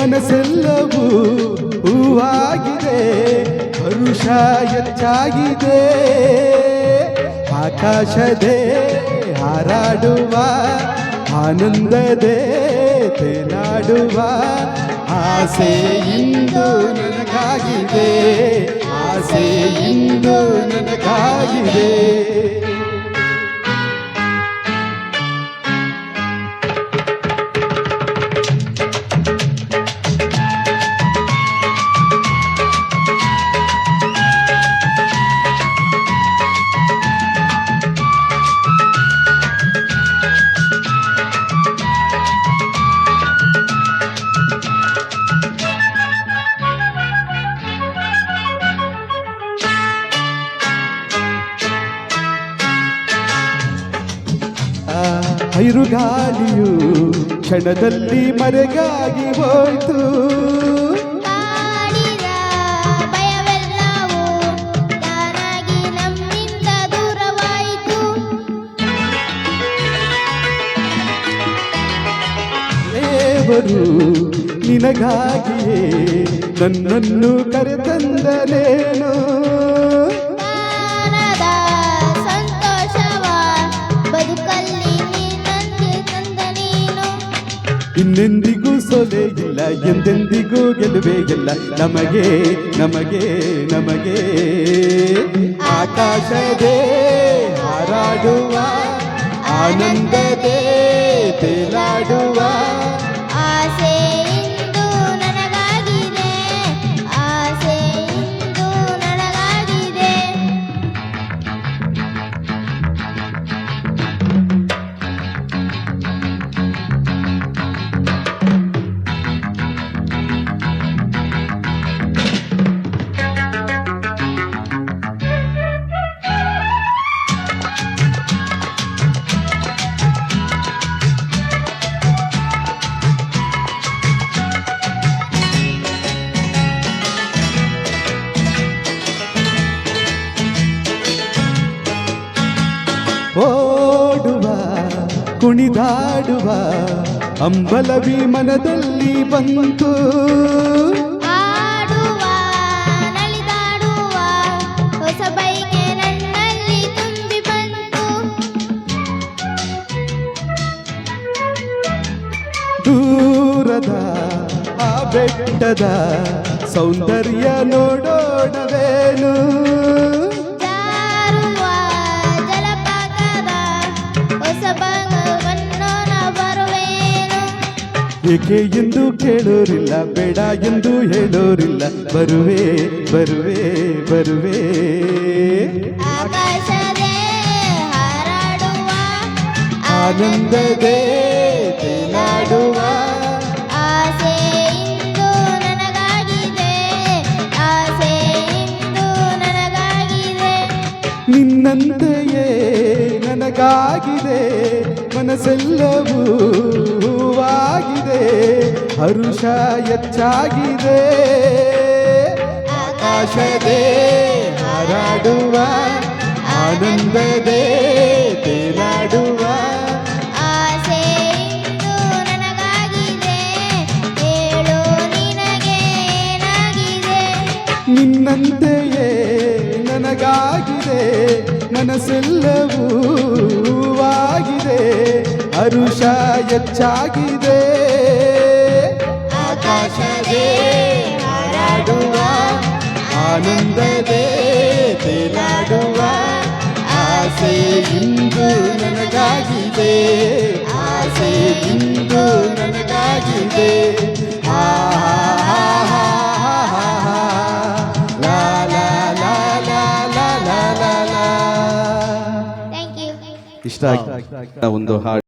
ಮನಸ್ಸೆಲ್ಲವೂ ಹೂವಾಗಿದೆ. ಪರುಷ ಹೆಚ್ಚಾಗಿದೆ. ಆಕಾಶದೆ ಹಾರಾಡುವ ಆನಂದದೆ ತೇಲಾಡುವ ಆಸೆ ಇಂದು ನನಗಾಗಿದೆ. ಆಸೆ ಇಂದು ನನಗಾಗಿದೆ. ಐರುಗಾಲಿಯು ಕ್ಷಣದಲ್ಲಿ ಮರೆಗಾಗಿ ಹೋಯಿತು. ದೇವರು ನಿನಗಾಗಿಯೇ ನನ್ನನ್ನು ಕರೆತಂದನೇನು? ಇನ್ನೆಂದಿಗೂ ಇಲ್ಲ ಎಂದೆಂದಿಗೂ ಗೆಲುವೇ ಇಲ್ಲ ನಮಗೆ ನಮಗೆ ನಮಗೆ ಆಕಾಶದೇ ಹಾರಾಡುವ ಆನಂದದೇ ತೇಲಾಡುವ ಓಡುವ ಕುಣಿದಾಡುವ ಅಂಬಲವಿ ಮನದಲ್ಲಿ ಬಂತು. ದೂರದ ಆ ಬೆಟ್ಟದ ಸೌಂದರ್ಯ ನೋಡೋಣವೇನು? ಏಕೆ ಎಂದು ಕೇಳೋರಿಲ್ಲ ಬೇಡ ಎಂದು ಹೇಳೋರಿಲ್ಲ ಬರುವೆ ಬರುವೆ ಬರುವೆ ಆಕಾಶದೇ ಹಾರಾಡುವ ಆನಂದದೇ ನಿನ್ನಂತೆಯೇ ನನಗಾಗಿದೆ ಮನಸ್ಸೆಲ್ಲವೂ ಹೂವಾಗಿದೆ ಹರುಷ ಹೆಚ್ಚಾಗಿದೆ. ಆಕಾಶದೇ ಹಾರಾಡುವ ಆನಂದದೇ ತೇಲಾಡುವ. ಮನಸ್ಸೆಲ್ಲವೂ ಅರುಷ ಹರುಷ ಹೆಚ್ಚಾಗಿದೆ. ಆಕಾಶವೇ ಹಾರಾಡುವ ಆನಂದದೇ ತೇಲಾಡುವ ಆಸೆ ಇಂದು ನನಗಾಗಿದೆ ಆಸೆ ಇಂದು ನನಗಾಗಿದೆ. ಆ ಇಷ್ಟ ಆಗಿ ಒಂದು ಹಾಡು.